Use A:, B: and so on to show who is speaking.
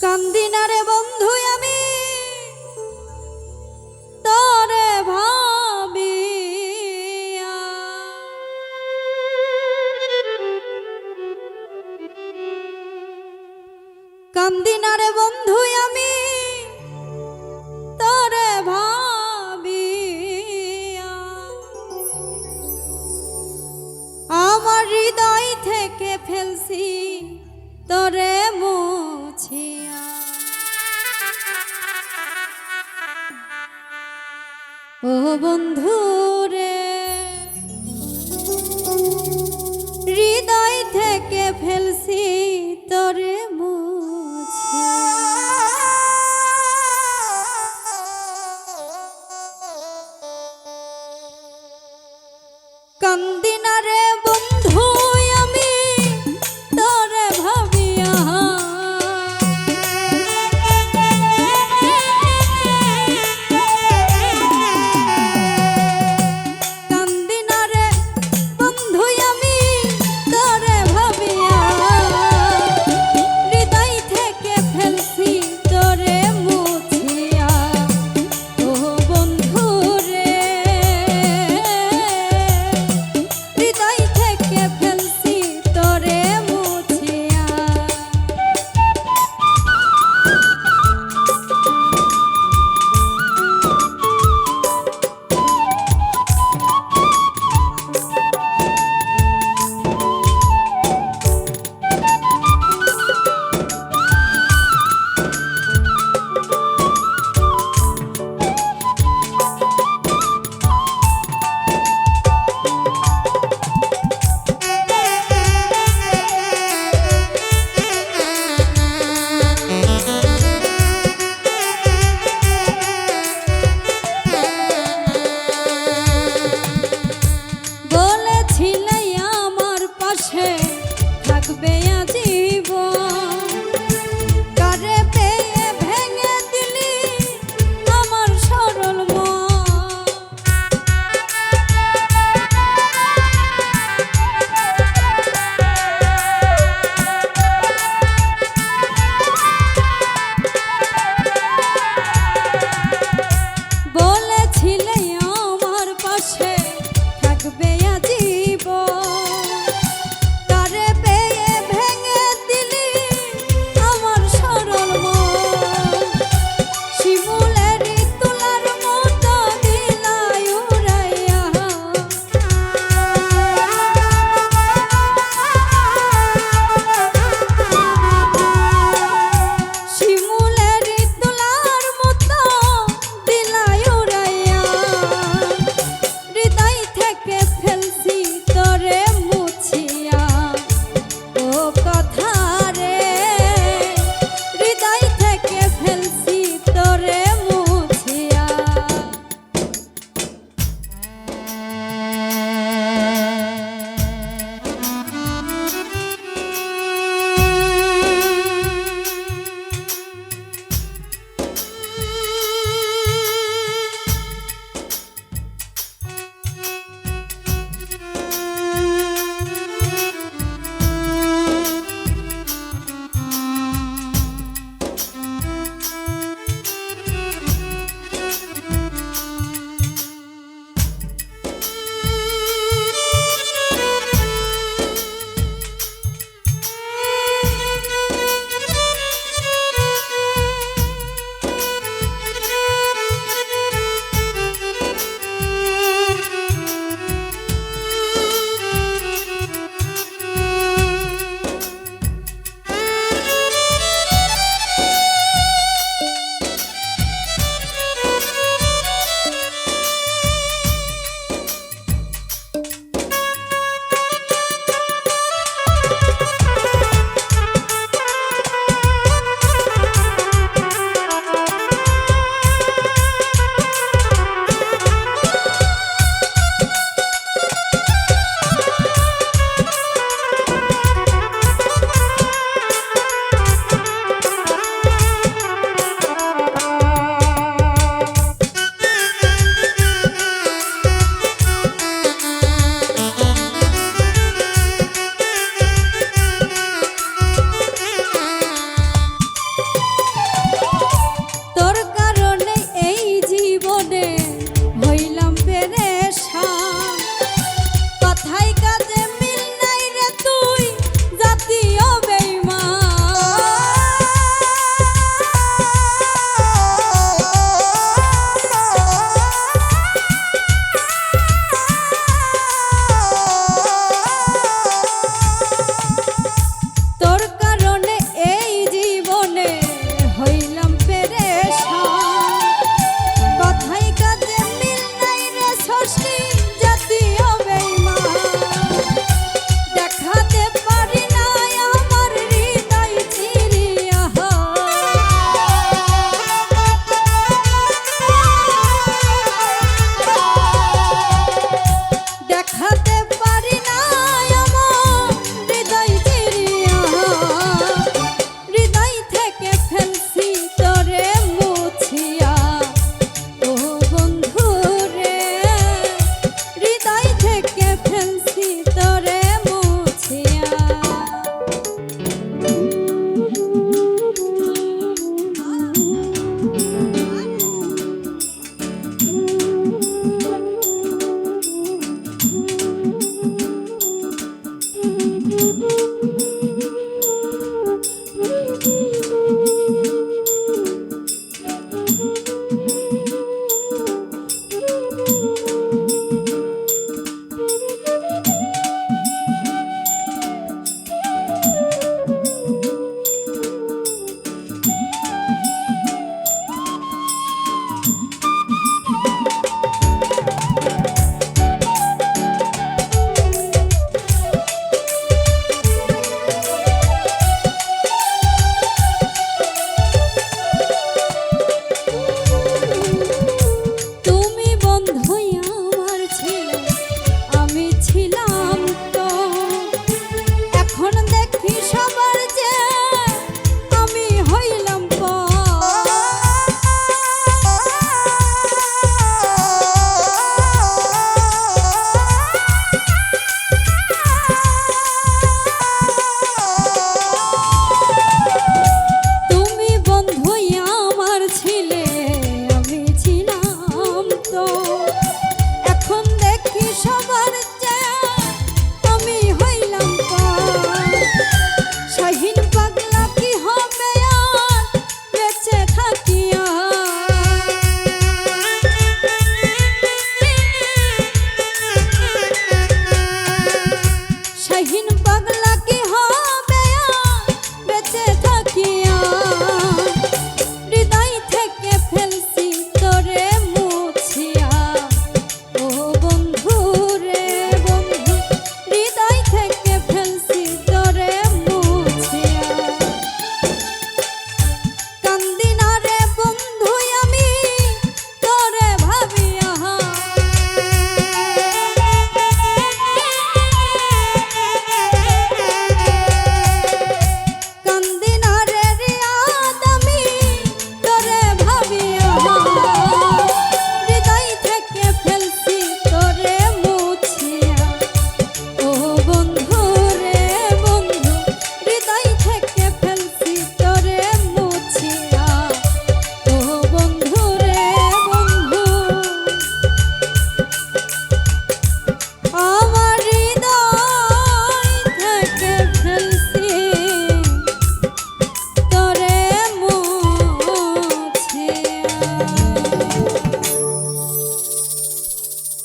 A: কান্দিনারে বন্ধু আমি। তরে ভাবিয়া কান্দিনারে বন্ধু আমি। তরে ভাবিয়া আমার হৃদয় থেকে ফেলছি তরে ও বন্ধু রে হৃদয় থেকে ফেলছি তরে কান্দিনারে